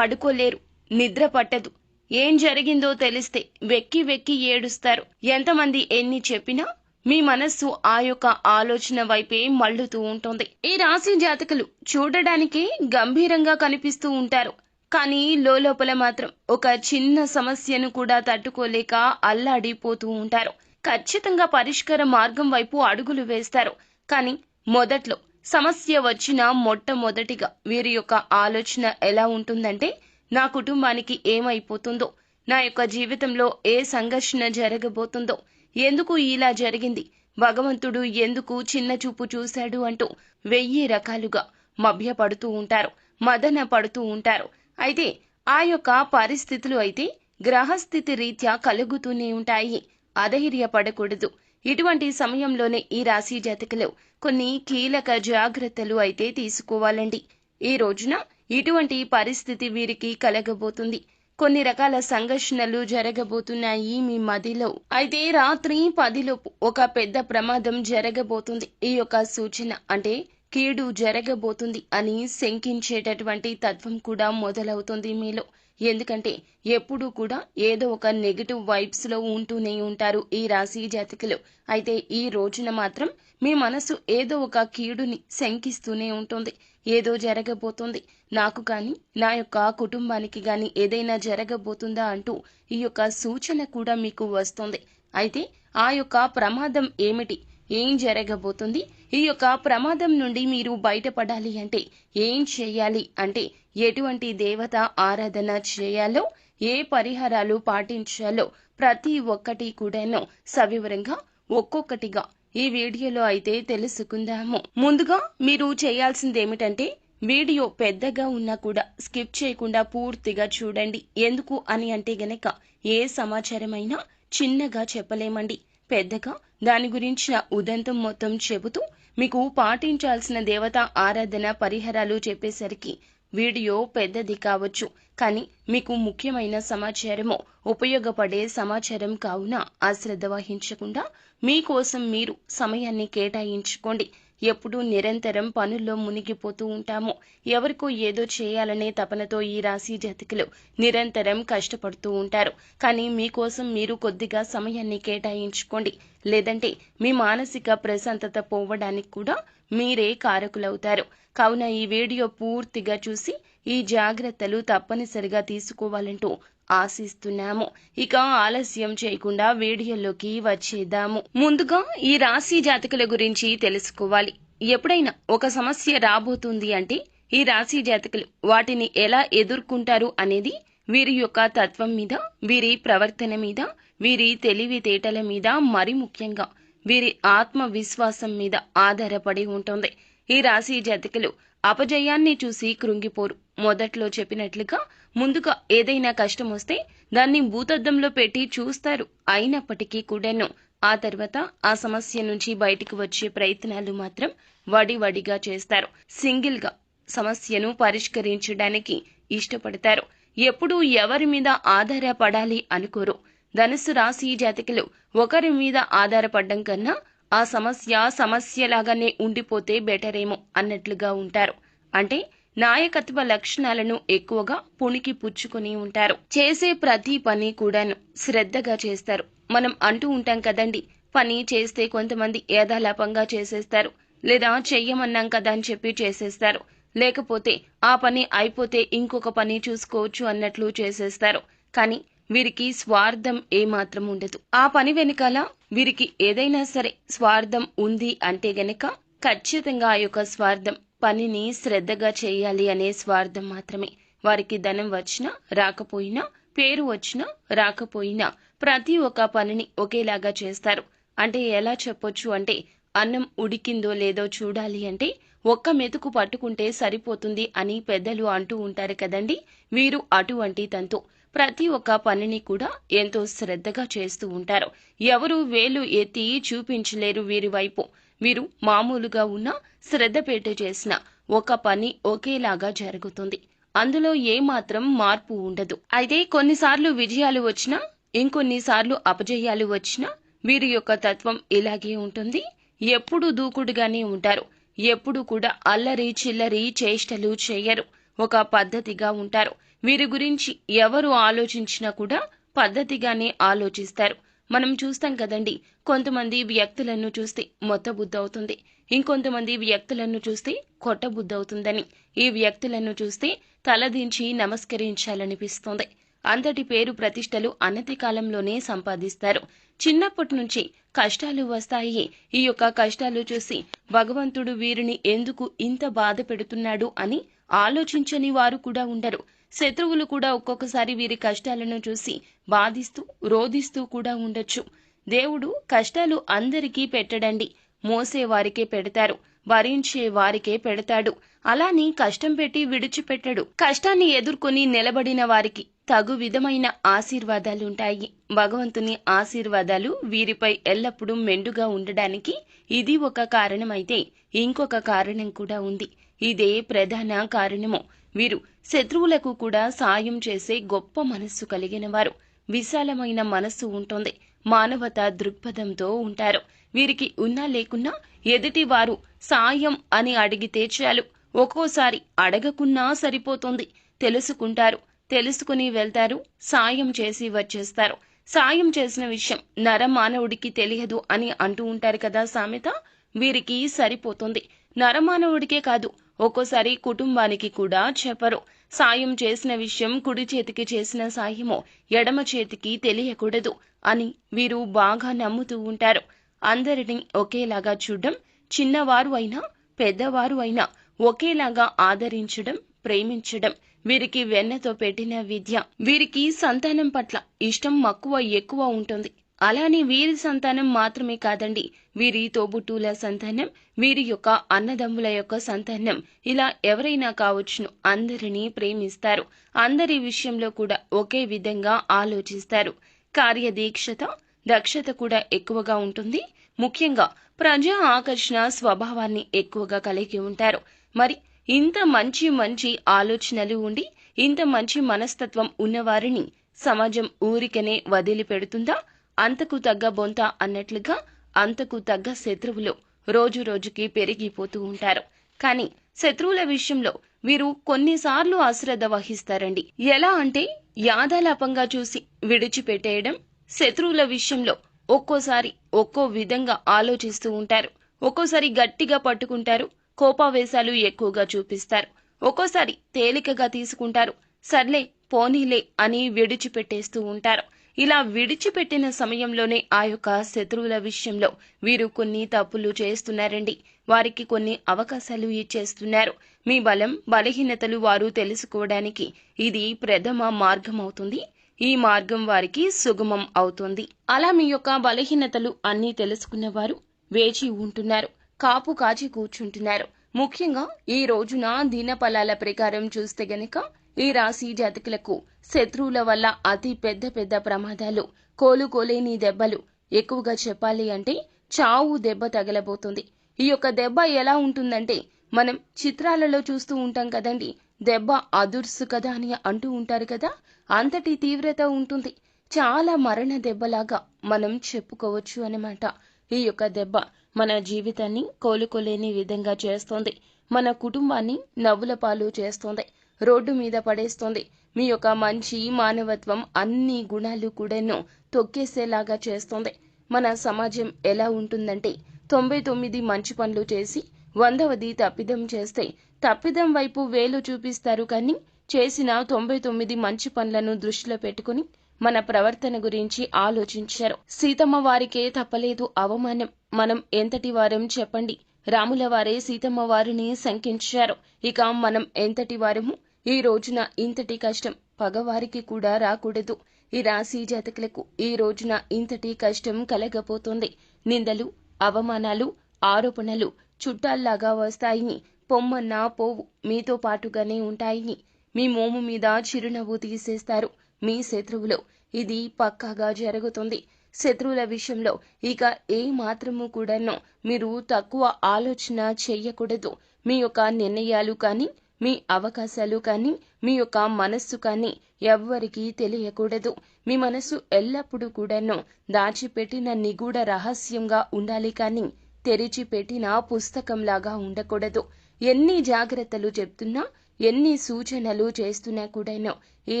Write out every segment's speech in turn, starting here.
పడుకోలేరు. నిద్ర పట్టదు. ఏం జరిగిందో తెలిస్తే వెక్కి వెక్కి ఏడుస్తారు. ఎంతమంది ఎన్ని చెప్పినా మీ మనస్సు ఆ యొక్క ఆలోచన వైపే మళ్ళుతూ ఉంటుంది. ఈ రాశి జాతకులు చూడడానికి గంభీరంగా కనిపిస్తూ ఉంటారు. కానీ లోపల మాత్రం ఒక చిన్న సమస్యను కూడా తట్టుకోలేక అల్లాడిపోతూ ఉంటారు. ఖచ్చితంగా పరిష్కార మార్గం వైపు అడుగులు వేస్తారు. కానీ మొదట్లో సమస్య వచ్చిన మొట్టమొదటిగా వీరి యొక్క ఆలోచన ఎలా ఉంటుందంటే నా కుటుంబానికి ఏమైపోతుందో నా యొక్క జీవితంలో ఏ సంఘర్షణ జరగబోతుందో ఎందుకు ఇలా జరిగింది భగవంతుడు ఎందుకు చిన్న చూపు చూశాడు అంటూ వెయ్యి రకాలుగా మభ్యపడుతూ ఉంటారు మదన పడుతూ ఉంటారు. అయితే ఆ యొక్క పరిస్థితులు అయితే గ్రహస్థితి రీత్యా కలుగుతూనే ఉంటాయి అధైర్యపడకూడదు. ఇటువంటి సమయంలోనే ఈ రాశి జాతకులు కొన్ని కీలక జాగ్రత్తలు అయితే తీసుకోవాలండి. ఈ రోజున ఇటువంటి పరిస్థితి వీరికి కలగబోతుంది. కొన్ని రకాల సంఘర్షణలు జరగబోతున్నాయి మీ మదిలో. అయితే రాత్రి పదిలోపు ఒక పెద్ద ప్రమాదం జరగబోతుంది. ఈ యొక్క సూచన అంటే కీడు జరగబోతుంది అని శంకించేటటువంటి తత్వం కూడా మొదలవుతుంది మీలో. ఎందుకంటే ఎప్పుడూ కూడా ఏదో ఒక నెగిటివ్ వైబ్స్లో ఉంటూనే ఉంటారు ఈ రాశి జాతకులు. అయితే ఈ రోజున మాత్రం మీ మనసు ఏదో ఒక కీడుని శంకిస్తూనే ఉంటుంది. ఏదో జరగబోతుంది. నాకు కానీ నా యొక్క కుటుంబానికి కానీ ఏదైనా జరగబోతుందా అంటూ ఈ యొక్క సూచన కూడా మీకు వస్తుంది. అయితే ఆ యొక్క ప్రమాదం ఏమిటి? ఏం జరగబోతుంది? ఈ యొక్క ప్రమాదం నుండి మీరు బయటపడాలి అంటే ఏం చేయాలి? అంటే ఎటువంటి దేవత ఆరాధన చేయాలో ఏ పరిహారాలు పాటించాలో ప్రతి ఒక్కటి కూడాను సవివరంగా ఒక్కొక్కటిగా ఈ వీడియోలో అయితే తెలుసుకుందాము. ముందుగా మీరు చేయాల్సింది ఏమిటంటే వీడియో పెద్దగా ఉన్నా కూడా స్కిప్ చేయకుండా పూర్తిగా చూడండి. ఎందుకు అని అంటే గనక ఏ సమాచారమైనా చిన్నగా చెప్పలేమండి. పెద్దగా దాని గురించిన ఉదంతం మొత్తం చెబుతూ మీకు పాటించాల్సిన దేవత ఆరాధన పరిహారాలు చెప్పేసరికి వీడియో పెద్దది కావచ్చు కానీ మీకు ముఖ్యమైన సమాచారము ఉపయోగపడే సమాచారం కావున అశ్రద్ధ వహించకుండా మీకోసం మీరు సమయాన్ని కేటాయించుకోండి. ఎప్పుడూ నిరంతరం పనుల్లో మునిగిపోతూ ఉంటాము. ఎవరికో ఏదో చేయాలనే తపనతో ఈ రాశి జాతకులు నిరంతరం కష్టపడుతూ ఉంటారు. కానీ మీకోసం మీరు కొద్దిగా సమయాన్ని కేటాయించుకోండి. లేదంటే మీ మానసిక ప్రశాంతత పోవడానికి కూడా మీరే కారకులవుతారు. కావున ఈ వీడియో పూర్తిగా చూసి ఈ జాగ్రత్తలు తప్పనిసరిగా తీసుకోవాలంటూ ఆశిస్తున్నాము. ఇక ఆలస్యం చేయకుండా వీడియోలోకి వచ్చేద్దాము. ముందుగా ఈ రాశి జాతకుల గురించి తెలుసుకోవాలి. ఎప్పుడైనా ఒక సమస్య రాబోతుంది అంటే ఈ రాశి జాతకులు వాటిని ఎలా ఎదుర్కొంటారు అనేది వీరి యొక్క తత్వం మీద వీరి ప్రవర్తన మీద వీరి తెలివితేటల మీద మరి ముఖ్యంగా వీరి ఆత్మవిశ్వాసం మీద ఆధారపడి ఉంటుంది. ఈ రాశి జాతకులు అపజయాన్ని చూసి కృంగిపోరు. మొదట్లో చెప్పినట్లుగా ముందుగా ఏదైనా కష్టం వస్తే దాన్ని భూతద్దంలో పెట్టి చూస్తారు. అయినప్పటికీ కూడాను ఆ తర్వాత ఆ సమస్య నుంచి బయటికి వచ్చే ప్రయత్నాలు మాత్రం వడివడిగా చేస్తారు. సింగిల్గా సమస్యను పరిష్కరించడానికి ఇష్టపడతారు. ఎప్పుడూ ఎవరి మీద ఆధారపడాలి అనుకోరు. ధనుసు రాశి జాతకులు ఒకరి మీద ఆధారపడడం కన్నా ఆ సమస్య సమస్యలాగానే ఉండిపోతే బెటరేమో అన్నట్లుగా ఉంటారు. అంటే నాయకత్వ లక్షణాలను ఎక్కువగా పుణికి పుచ్చుకొని ఉంటారు. చేసే ప్రతి పని కూడాను శ్రద్ధగా చేస్తారు. మనం అంటూ ఉంటాం కదండి పని చేస్తే కొంతమంది ఏదాలాపంగా చేసేస్తారు లేదా చెయ్యమన్నాం కదా అని చెప్పి చేసేస్తారు. లేకపోతే ఆ పని అయిపోతే ఇంకొక పని చూసుకోవచ్చు అన్నట్లు చేసేస్తారు. కానీ వీరికి స్వార్థం ఏమాత్రం ఉండదు. ఆ పని వెనకాల వీరికి ఏదైనా సరే స్వార్థం ఉంది అంటే గనక ఖచ్చితంగా ఆ యొక్క స్వార్థం పనిని శ్రద్ధగా చేయాలి అనే స్వార్థం మాత్రమే. వారికి ధనం వచ్చినా రాకపోయినా పేరు వచ్చినా రాకపోయినా ప్రతి ఒక్క పనిని ఒకేలాగా చేస్తారు. అంటే ఎలా చెప్పొచ్చు అంటే అన్నం ఉడికిందో లేదో చూడాలి అంటే ఒక్క మెతుకు పట్టుకుంటే సరిపోతుంది అని పెద్దలు అంటూ ఉంటారు కదండి. వీరు అటువంటి తంతు. ప్రతి ఒక్క పనిని కూడా ఎంతో శ్రద్ధగా చేస్తూ ఉంటారు. ఎవరు వేలు ఎత్తి చూపించలేరు వీరి వైపు. వీరు మామూలుగా ఉన్న శ్రద్ధ పెట్టి చేసిన ఒక పని ఒకేలాగా జరుగుతుంది. అందులో ఏమాత్రం మార్పు ఉండదు. అయితే కొన్నిసార్లు విజయాలు వచ్చినా ఇంకొన్నిసార్లు అపజయాలు వచ్చినా వీరి యొక్క తత్వం ఇలాగే ఉంటుంది. ఎప్పుడు దూకుడుగానే ఉంటారు. ఎప్పుడు కూడా అల్లరి చిల్లరి చేష్టలు చేయరు. ఒక పద్ధతిగా ఉంటారు. వీరి గురించి ఎవరు ఆలోచించినా కూడా పద్ధతిగానే ఆలోచిస్తారు. మనం చూస్తాం కదండి కొంతమంది వ్యక్తులను చూస్తే మొత్తబుద్ధి అవుతుంది. ఇంకొంతమంది వ్యక్తులను చూస్తే కొట్టబుద్ధి అవుతుందని ఈ వ్యక్తులను చూస్తే తలదించి నమస్కరించాలనిపిస్తుంది. అంతటి పేరు ప్రతిష్టలు అనతి కాలంలోనే సంపాదిస్తారు. చిన్నప్పటి నుంచి కష్టాలు వస్తాయి. ఈ యొక్క కష్టాలు చూసి భగవంతుడు వీరిని ఎందుకు ఇంత బాధ పెడుతున్నాడు అని ఆలోచించని వారు కూడా ఉండరు. శత్రువులు కూడా ఒక్కొక్కసారి వీరి కష్టాలను చూసి బాధిస్తూ రోధిస్తూ కూడా ఉండొచ్చు. దేవుడు కష్టాలు అందరికీ పెట్టడండి. మోసే వారికే పెడతారు. భరించే వారికే పెడతాడు. అలాని కష్టం పెట్టి విడిచిపెట్టడు. కష్టాన్ని ఎదుర్కొని నిలబడిన వారికి తగు విధమైన ఆశీర్వాదాలుంటాయి భగవంతుని ఆశీర్వాదాలు వీరిపై ఎల్లప్పుడూ మెండుగా ఉండడానికి ఇది ఒక కారణమైతే ఇంకొక కారణం కూడా ఉంది. ఇదే ప్రధాన కారణము. వీరు శత్రువులకు కూడా సాయం చేసే గొప్ప మనస్సు కలిగిన వారు విశాలమైన మనస్సు ఉంటుంది. మానవత దృక్పథంతో ఉంటారు. వీరికి ఉన్నా లేకున్నా ఎదుటి వారు సాయం అని అడిగితే చాలు. ఒక్కోసారి అడగకున్నా సరిపోతుంది. తెలుసుకుంటారు. తెలుసుకుని వెళ్తారు. సాయం చేసి వచ్చేస్తారు. సాయం చేసిన విషయం నరమానవుడికి తెలియదు అని అంటూ ఉంటారు కదా సామెత? వీరికి సరిపోతుంది. నరమానవుడికే కాదు ఒక్కోసారి కుటుంబానికి కూడా చెప్పరు. సాయం చేసిన విషయం కుడి చేతికి చేసిన సాయమో ఎడమ చేతికి తెలియకూడదు అని వీరు బాగా నమ్ముతూ ఉంటారు. అందరినీ ఒకేలాగా చూడడం చిన్నవారు అయినా పెద్దవారు అయినా ఒకేలాగా ఆదరించడం ప్రేమించడం వీరికి వెన్నతో పెట్టిన విద్య. వీరికి సంతానం పట్ల ఇష్టం మక్కువ ఎక్కువ ఉంటుంది. అలానే వీరి సంతానం మాత్రమే కాదండి. వీరి తోబుట్టుల సంతానం వీరి యొక్క అన్నదమ్ముల యొక్క సంతానం. ఇలా ఎవరైనా కావచ్చును అందరినీ ప్రేమిస్తారు. అందరి విషయంలో కూడా ఒకే విధంగా ఆలోచిస్తారు. కార్యదీక్షత దక్షత కూడా ఎక్కువగా ఉంటుంది. ముఖ్యంగా ప్రజా ఆకర్షణ స్వభావాన్ని ఎక్కువగా కలిగి ఉంటారు. మరి ఇంత మంచి మంచి ఆలోచనలు ఉండి ఇంత మంచి మనస్తత్వం ఉన్నవారిని సమాజం ఊరికనే వదిలిపెడుతుందా? అంతకు తగ్గ బొంత అన్నట్లుగా అంతకు తగ్గ శత్రువులు రోజు రోజుకి పెరిగిపోతూ ఉంటారు. కానీ శత్రువుల విషయంలో వీరు కొన్నిసార్లు అశ్రద్ధ వహిస్తారండి. ఎలా అంటే యాదాలాపంగా చూసి విడిచిపెట్టేయడం శత్రువుల విషయంలో ఒక్కోసారి ఒక్కో విధంగా ఆలోచిస్తూ ఉంటారు. ఒక్కోసారి గట్టిగా పట్టుకుంటారు. కోపావేశాలు ఎక్కువగా చూపిస్తారు. ఒక్కోసారి తేలికగా తీసుకుంటారు. సర్లే పోనీలే అని విడిచిపెట్టేస్తూ ఉంటారు. ఇలా విడిచిపెట్టిన సమయంలోనే ఆ యొక్క శత్రువుల విషయంలో వీరు కొన్ని తప్పులు చేస్తున్నారండి. వారికి కొన్ని అవకాశాలు ఇచ్చేస్తున్నారు. మీ బలం బలహీనతలు వారు తెలుసుకోవడానికి ఇది ప్రథమ మార్గం అవుతుంది ఈ మార్గం వారికి సుగమం అవుతుంది. అలా మీ యొక్క బలహీనతలు అన్నీ తెలుసుకున్న వారు వేచి ఉంటున్నారు. కాపు కాచి కూర్చుంటున్నారు. ముఖ్యంగా ఈ రోజున దినఫలాల ప్రకారం చూస్తే గనక ఈ రాశి జాతకులకు శత్రువుల వల్ల అతి పెద్ద పెద్ద ప్రమాదాలు కోలుకోలేని దెబ్బలు ఎక్కువగా చెప్పాలి అంటే చావు దెబ్బ తగలబోతుంది. ఈ యొక్క దెబ్బ ఎలా ఉంటుందంటే మనం చిత్రాలలో చూస్తూ ఉంటాం కదండి దెబ్బ అదుర్సు కదా అని అంటూ ఉంటారు కదా అంతటి తీవ్రత ఉంటుంది. చాలా మరణ దెబ్బలాగా మనం చెప్పుకోవచ్చు అనమాట ఈ యొక్క దెబ్బ మన జీవితాన్ని కోలుకోలేని విధంగా చేస్తోంది. మన కుటుంబాన్ని నవ్వుల పాలు చేస్తోంది. రోడ్డు మీద పడేస్తోంది. మీ యొక్క మంచి మానవత్వం అన్ని గుణాలు కూడాను తొక్కేసేలాగా చేస్తోంది. మన సమాజం ఎలా ఉంటుందంటే తొంభై తొమ్మిది మంచి పనులు చేసి వందవది తప్పిదం చేస్తే తప్పిదం వైపు వేలు చూపిస్తారు కానీ చేసిన తొంభై తొమ్మిది మంచి పనులను దృష్టిలో పెట్టుకుని మన ప్రవర్తన గురించి ఆలోచించారు. సీతమ్మ వారికే తప్పలేదు అవమానం. మనం ఎంతటి వారం చెప్పండి. రాముల వారే సీతమ్మ వారిని శంకించారు. ఇక మనం ఎంతటి వారము ఈ రోజున ఇంతటి కష్టం పగవారికి కూడా రాకూడదు. ఈ రాశి జాతకులకు ఈ రోజున ఇంతటి కష్టం కలగపోతుంది నిందలు అవమానాలు ఆరోపణలు చుట్టాల్లాగా వస్తాయని పొమ్మన్నా పోవు. మీతో పాటుగానే ఉంటాయి. మీ మోము మీద చిరునవ్వు తీసేస్తారు. మీ శత్రువులు ఇది పక్కాగా జరుగుతుంది. శత్రువుల విషయంలో ఇక ఏ మాత్రము కూడానో మీరు తక్కువ ఆలోచన చేయకూడదు. మీ యొక్క నిర్ణయాలు కానీ మీ అవకాశాలు కానీ మీ యొక్క మనస్సు కానీ ఎవ్వరికీ తెలియకూడదు. మీ మనస్సు ఎల్లప్పుడూ కూడాను దాచిపెట్టిన నిగూఢ రహస్యంగా ఉండాలి కానీ తెరిచిపెట్టిన పుస్తకంలాగా ఉండకూడదు. ఎన్ని జాగ్రత్తలు చెప్తున్నా ఎన్ని సూచనలు చేస్తున్నా కూడాను ఈ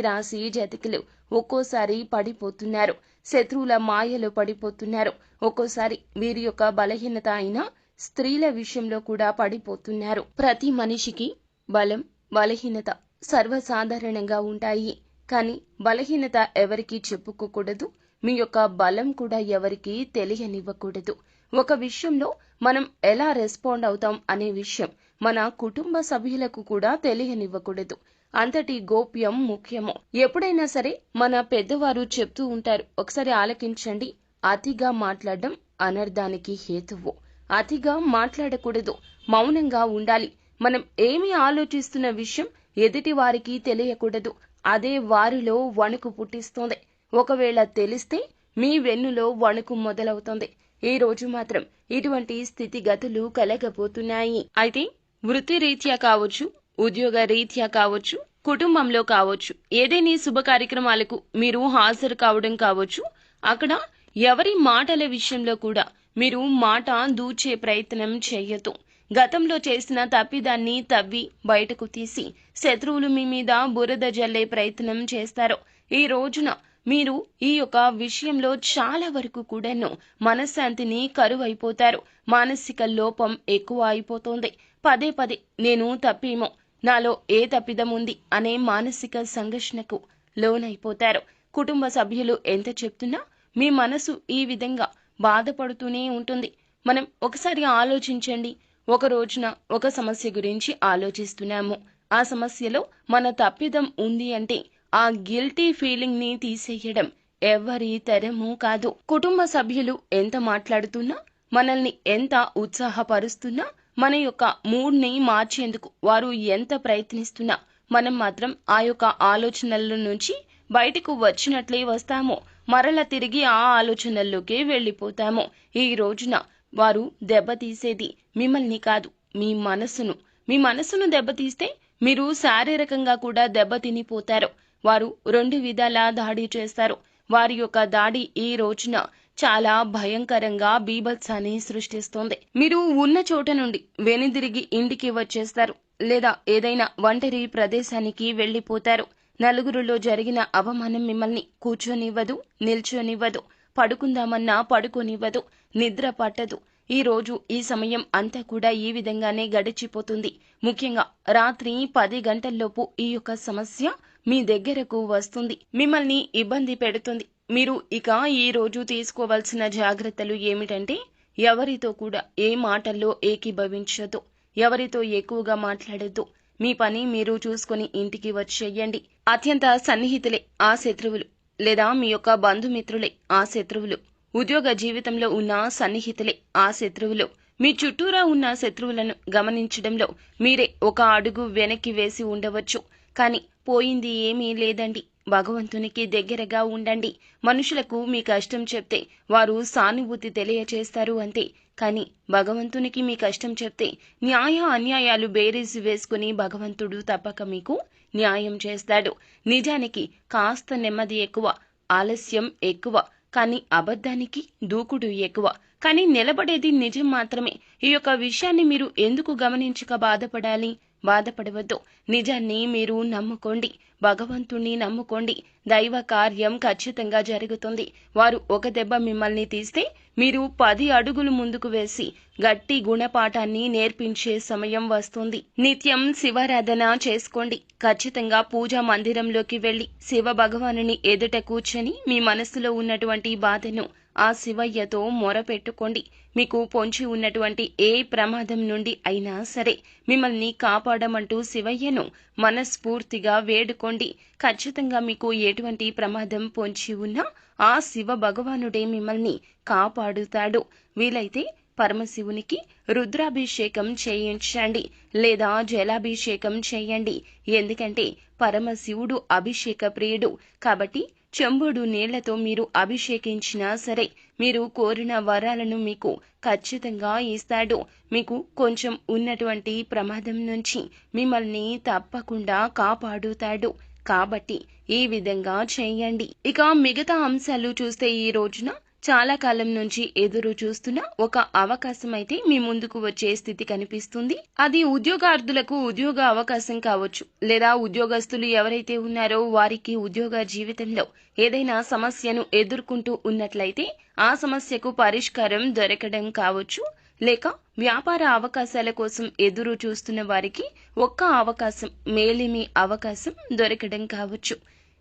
రాశి జతికలు ఒక్కోసారి పడిపోతున్నారు. శత్రువుల మాయలో పడిపోతున్నారు. ఒక్కోసారి వీరి యొక్క బలహీనత అయినా స్త్రీల విషయంలో కూడా పడిపోతున్నారు. ప్రతి మనిషికి బలం బలహీనత సర్వసాధారణంగా ఉంటాయి. కానీ బలహీనత ఎవరికీ చెప్పుకోకూడదు. మీ యొక్క బలం కూడా ఎవరికీ తెలియనివ్వకూడదు. ఒక విషయంలో మనం ఎలా రెస్పాండ్ అవుతాం అనే విషయం మన కుటుంబ సభ్యులకు కూడా తెలియనివ్వకూడదు. అంతటి గోప్యం ముఖ్యము. ఎప్పుడైనా సరే మన పెద్దవారు చెప్తూ ఉంటారు ఒకసారి ఆలకించండి. అతిగా మాట్లాడడం అనర్థానికి హేతువు. అతిగా మాట్లాడకూడదు. మౌనంగా ఉండాలి. మనం ఏమి ఆలోచిస్తున్న విషయం ఎదుటి వారికి తెలియకూడదు. అదే వారిలో వణుకు పుట్టిస్తోంది. ఒకవేళ తెలిస్తే మీ వెన్నులో వణుకు మొదలవుతుంది. ఈ రోజు మాత్రం ఇటువంటి స్థితిగతులు కలగబోతున్నాయి. అయితే వృత్తి రీత్యా కావచ్చు ఉద్యోగ రీత్యా కావచ్చు కుటుంబంలో కావచ్చు ఏదైనా శుభ కార్యక్రమాలకు మీరు హాజరు కావడం కావచ్చు అక్కడ ఎవరి మాటల విషయంలో కూడా మీరు మాట దూచే ప్రయత్నం చేయొద్దు. గతంలో చేసిన తప్పిదాన్ని తవ్వి బయటకు తీసి శత్రువులు మీ మీద బురద జల్లే ప్రయత్నం చేస్తారు. ఈ రోజున మీరు ఈ యొక్క విషయంలో చాలా వరకు కూడాను మనశ్శాంతిని కరువైపోతారు. మానసిక లోపం ఎక్కువ అయిపోతుంది. పదే పదే నేను తప్పేమో నాలో ఏ తప్పిదం ఉంది అనే మానసిక సంఘర్షణకు లోనైపోతారు. కుటుంబ సభ్యులు ఎంత చెప్తున్నా మీ మనసు ఈ విధంగా బాధపడుతూనే ఉంటుంది. మనం ఒకసారి ఆలోచించండి. ఒక రోజున ఒక సమస్య గురించి ఆలోచిస్తున్నాము. ఆ సమస్యలో మన తప్పిదం ఉంది అంటే ఆ గిల్టీ ఫీలింగ్ని తీసేయడం ఎవరి తరము కాదు. కుటుంబ సభ్యులు ఎంత మాట్లాడుతున్నా మనల్ని ఎంత ఉత్సాహపరుస్తున్నా మన యొక్క మూడ్ని మార్చేందుకు వారు ఎంత ప్రయత్నిస్తున్నా మనం మాత్రం ఆ యొక్క ఆలోచనల నుంచి బయటకు వచ్చినట్లే వస్తాము. మరల తిరిగి ఆ ఆలోచనల్లోకే వెళ్ళిపోతాము. ఈ రోజున వారు దెబ్బతీసేది మిమ్మల్ని కాదు మీ మనసును మీ మనసును దెబ్బతీస్తే మీరు శారీరకంగా కూడా దెబ్బతినిపోతారు. వారు రెండు విధాలా దాడి చేస్తారు. వారి యొక్క దాడి ఈ రోజున చాలా భయంకరంగా బీభత్సాన్ని సృష్టిస్తోంది. మీరు ఉన్న చోట నుండి వెనుదిరిగి ఇంటికి వచ్చేస్తారు. లేదా ఏదైనా ఒంటరి ప్రదేశానికి వెళ్ళిపోతారు నలుగురిలో జరిగిన అవమానం మిమ్మల్ని కూర్చొనివ్వదు నిల్చొనివ్వదు పడుకుందామన్నా పడుకోనివ్వదు నిద్ర పట్టదు. ఈ రోజు ఈ సమయం అంతా కూడా ఈ విధంగానే గడిచిపోతుంది. ముఖ్యంగా రాత్రి పది గంటల్లోపు ఈ యొక్క సమస్య మీ దగ్గరకు వస్తుంది. మిమ్మల్ని ఇబ్బంది పెడుతుంది. మీరు ఇక ఈ రోజు తీసుకోవాల్సిన జాగ్రత్తలు ఏమిటంటే ఎవరితో కూడా ఏ మాటల్లో ఏకీభవించదు. ఎవరితో ఎక్కువగా మాట్లాడద్దు. మీ పని మీరు చూసుకుని ఇంటికి వచ్చేయండి. అత్యంత సన్నిహితులే ఆ శత్రువులు లేదా మీ యొక్క బంధుమిత్రులే ఆ శత్రువులు. ఉద్యోగ జీవితంలో ఉన్న సన్నిహితులే ఆ శత్రువులు. మీ చుట్టూరా ఉన్న శత్రువులను గమనించడంలో మీరే ఒక అడుగు వెనక్కి వేసి ఉండవచ్చు. కానీ పోయింది ఏమీ లేదండి. భగవంతునికి దగ్గరగా ఉండండి. మనుషులకు మీ కష్టం చెప్తే వారు సానుభూతి తెలియచేస్తారు అంతే. కానీ భగవంతునికి మీ కష్టం చెప్తే న్యాయ అన్యాయాలు బేరీజు వేసుకుని భగవంతుడు తప్పక మీకు న్యాయం చేస్తాడు. నిజానికి కాస్త నెమ్మది ఎక్కువ ఆలస్యం ఎక్కువ కానీ అబద్ధానికి దూకుడు ఎక్కువ. కానీ నిలబడేది నిజం మాత్రమే. ఈ యొక్క విషయాన్ని మీరు ఎందుకు గమనించక బాధపడాలి? బాధపడవద్దు. నిజాన్ని మీరు నమ్ముకోండి. భగవంతుణ్ణి నమ్ముకోండి. దైవ కార్యం ఖచ్చితంగా జరుగుతుంది. వారు ఒక దెబ్బ మిమ్మల్ని తీస్తే మీరు పది అడుగులు ముందుకు వేసి గట్టి గుణపాఠాన్ని నేర్పించే సమయం వస్తుంది. నిత్యం శివారాధన చేసుకోండి. ఖచ్చితంగా పూజా మందిరంలోకి వెళ్ళి శివ భగవానుని ఎదుట కూర్చొని మీ మనసులో ఉన్నటువంటి బాధను ఆ శివయ్యతో మొరపెట్టుకోండి. మీకు పొంచి ఉన్నటువంటి ఏ ప్రమాదం నుండి అయినా సరే మిమ్మల్ని కాపాడమంటూ శివయ్యను మనస్ఫూర్తిగా వేడుకోండి. ఖచ్చితంగా మీకు ఎటువంటి ప్రమాదం పొంచి ఉన్నా ఆ శివ భగవానుడే మిమ్మల్ని కాపాడుతాడు. వీలైతే పరమశివునికి రుద్రాభిషేకం చేయించండి లేదా జలాభిషేకం చేయండి. ఎందుకంటే పరమశివుడు అభిషేక ప్రియుడు కాబట్టి చెంబుడు నీళ్ళతో మీరు అభిషేకించినా సరే మీరు కోరిన వరాలను మీకు ఖచ్చితంగా ఇస్తాడు. మీకు కొంచెం ఉన్నటువంటి ప్రమాదం నుంచి మిమ్మల్ని తప్పకుండా కాపాడుతాడు. కాబట్టి ఈ విధంగా చేయండి. ఇక మిగతా అంశాలు చూస్తే ఈ రోజున చాలా కాలం నుంచి ఎదురు చూస్తున్న ఒక అవకాశం అయితే మీ ముందుకు వచ్చే స్థితి కనిపిస్తుంది. అది ఉద్యోగార్థులకు ఉద్యోగ అవకాశం కావచ్చు. లేదా ఉద్యోగస్తులు ఎవరైతే ఉన్నారో వారికి ఉద్యోగ జీవితంలో ఏదైనా సమస్యను ఎదుర్కొంటూ ఉన్నట్లయితే ఆ సమస్యకు పరిష్కారం దొరకడం కావచ్చు. లేక వ్యాపార అవకాశాల కోసం ఎదురు చూస్తున్న వారికి ఒక్క అవకాశం మేలిమి అవకాశం దొరకడం కావచ్చు.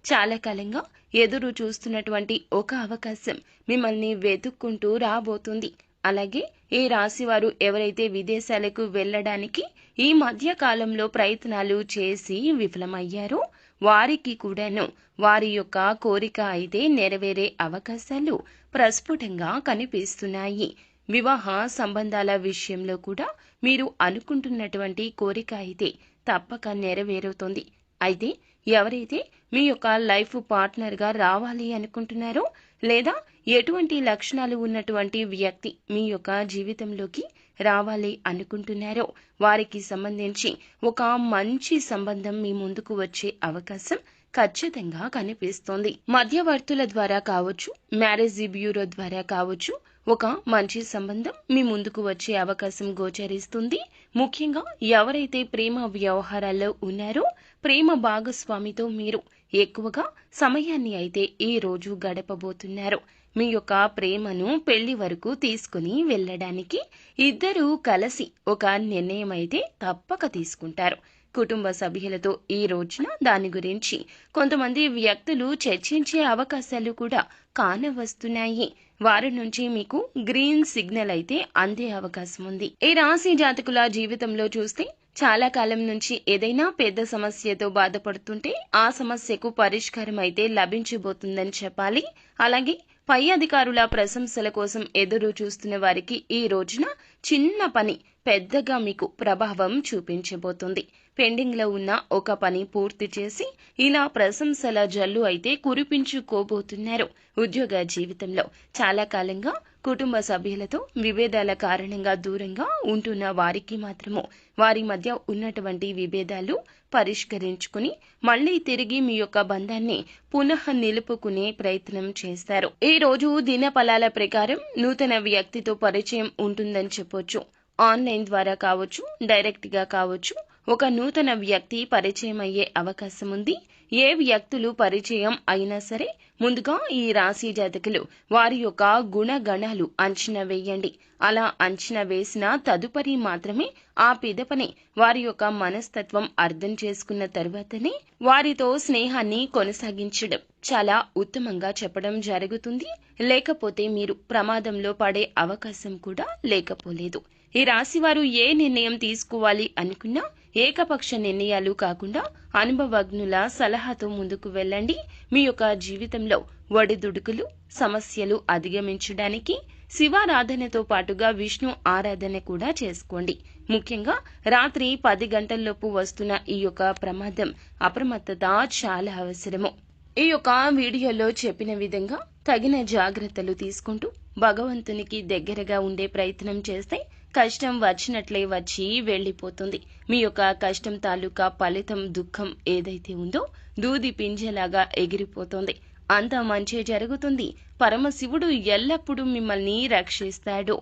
చాలా కాలంగా ఎదురు చూస్తున్నటువంటి ఒక అవకాశం మిమ్మల్ని వెతుక్కుంటూ రాబోతుంది. అలాగే ఈ రాశివారు ఎవరైతే విదేశాలకు వెళ్ళడానికి ఈ మధ్య కాలంలో ప్రయత్నాలు చేసి విఫలమయ్యారో వారికి కూడాను వారి యొక్క కోరిక అయితే నెరవేరే అవకాశాలు ప్రస్ఫుటంగా కనిపిస్తున్నాయి. వివాహ సంబంధాల విషయంలో కూడా మీరు అనుకుంటున్నటువంటి కోరిక అయితే తప్పక నెరవేరుతుంది. అయితే ఎవరైతే మీ యొక్క లైఫ్ పార్ట్నర్గా రావాలి అనుకుంటున్నారో లేదా ఎటువంటి లక్షణాలు ఉన్నటువంటి వ్యక్తి మీ యొక్క జీవితంలోకి రావాలి అనుకుంటున్నారో వారికి సంబంధించి ఒక మంచి సంబంధం మీ ముందుకు వచ్చే అవకాశం ఖచ్చితంగా కనిపిస్తోంది. మధ్యవర్తుల ద్వారా కావచ్చు మ్యారేజ్ బ్యూరో ద్వారా కావచ్చు ఒక మంచి సంబంధం మీ ముందుకు వచ్చే అవకాశం గోచరిస్తుంది. ముఖ్యంగా ఎవరైతే ప్రేమ వ్యవహారాల్లో ఉన్నారో ప్రేమ భాగస్వామితో మీరు ఎక్కువగా సమయాన్ని అయితే ఈ రోజు గడపబోతున్నారు? మీ యొక్క ప్రేమను పెళ్ళి వరకు తీసుకుని వెళ్ళడానికి ఇద్దరూ కలిసి ఒక నిర్ణయం అయితే తప్పక తీసుకుంటారు. కుటుంబ సభ్యులతో ఈ రోజున దాని గురించి కొంతమంది వ్యక్తులు చర్చించే అవకాశాలు కూడా కానవస్తున్నాయి. వారి నుంచి మీకు గ్రీన్ సిగ్నల్ అయితే అందే అవకాశం ఉంది. ఈ రాశి జాతకుల జీవితంలో చూస్తే చాలా కాలం నుంచి ఏదైనా పెద్ద సమస్యతో బాధపడుతుంటే ఆ సమస్యకు పరిష్కారం అయితే లభించబోతుందని చెప్పాలి. అలాగే పై అధికారుల ప్రశంసల కోసం ఎదురు చూస్తున్న వారికి ఈ రోజున చిన్న పని పెద్దగా మీకు ప్రభావం చూపించబోతుంది. పెండింగ్లో ఉన్న ఒక పని పూర్తి చేసి ఇలా ప్రశంసల జల్లు అయితే కురిపించుకోబోతున్నారు ఉద్యోగ జీవితంలో. చాలా కాలంగా కుటుంబ సభ్యులతో విభేదాల కారణంగా దూరంగా ఉంటున్న వారికి మాత్రము వారి మధ్య ఉన్నటువంటి విభేదాలు పరిష్కరించుకుని మళ్ళీ తిరిగి మీ యొక్క బంధాన్ని పునః నిలుపుకునే ప్రయత్నం చేస్తారు. ఈ రోజు దినఫలాల ప్రకారం నూతన వ్యక్తితో పరిచయం ఉంటుందని చెప్పొచ్చు. ఆన్లైన్ ద్వారా కావచ్చు డైరెక్ట్గా కావచ్చు ఒక నూతన వ్యక్తి పరిచయం అయ్యే అవకాశం ఉంది ఏ వ్యక్తులు పరిచయం అయినా సరే ముందుగా ఈ రాశి జాతకులు వారి యొక్క గుణగణాలు అంచనా వేయండి. అలా అంచనా వేసిన తదుపరి మాత్రమే ఆ పిదపని వారి యొక్క మనస్తత్వం అర్థం చేసుకున్న తర్వాతనే వారితో స్నేహాన్ని కొనసాగించడం చాలా ఉత్తమంగా చెప్పడం జరుగుతుంది. లేకపోతే మీరు ప్రమాదంలో పడే అవకాశం కూడా లేకపోలేదు. ఈ రాశి వారు ఏ నిర్ణయం తీసుకోవాలి అనుకున్నా ఏకపక్ష నిర్ణయాలు కాకుండా అనుభవజ్ఞుల సలహాతో ముందుకు వెళ్ళండి. మీ యొక్క జీవితంలో ఒడిదుడుకులు సమస్యలు అధిగమించడానికి శివారాధనతో పాటుగా విష్ణు ఆరాధన కూడా చేసుకోండి. ముఖ్యంగా రాత్రి పది గంటల్లోపు వస్తున్న ఈ యొక్క ప్రమాదం అప్రమత్తత చాలా అవసరము. ఈ యొక్క వీడియోలో చెప్పిన విధంగా తగిన జాగ్రత్తలు తీసుకుంటూ భగవంతునికి దగ్గరగా ఉండే ప్రయత్నం చేస్తే కష్టం వచ్చినట్లే వచ్చి వెళ్ళిపోతుంది. మీ యొక్క కష్టం తాలూకా ఫలితం దుఃఖం ఏదైతే ఉందో దూది పింజలాగా ఎగిరిపోతుంది. అంత మంచి జరుగుతుంది. పరమశివుడు ఎల్లప్పుడూ మిమ్మల్ని రక్షిస్తాడు.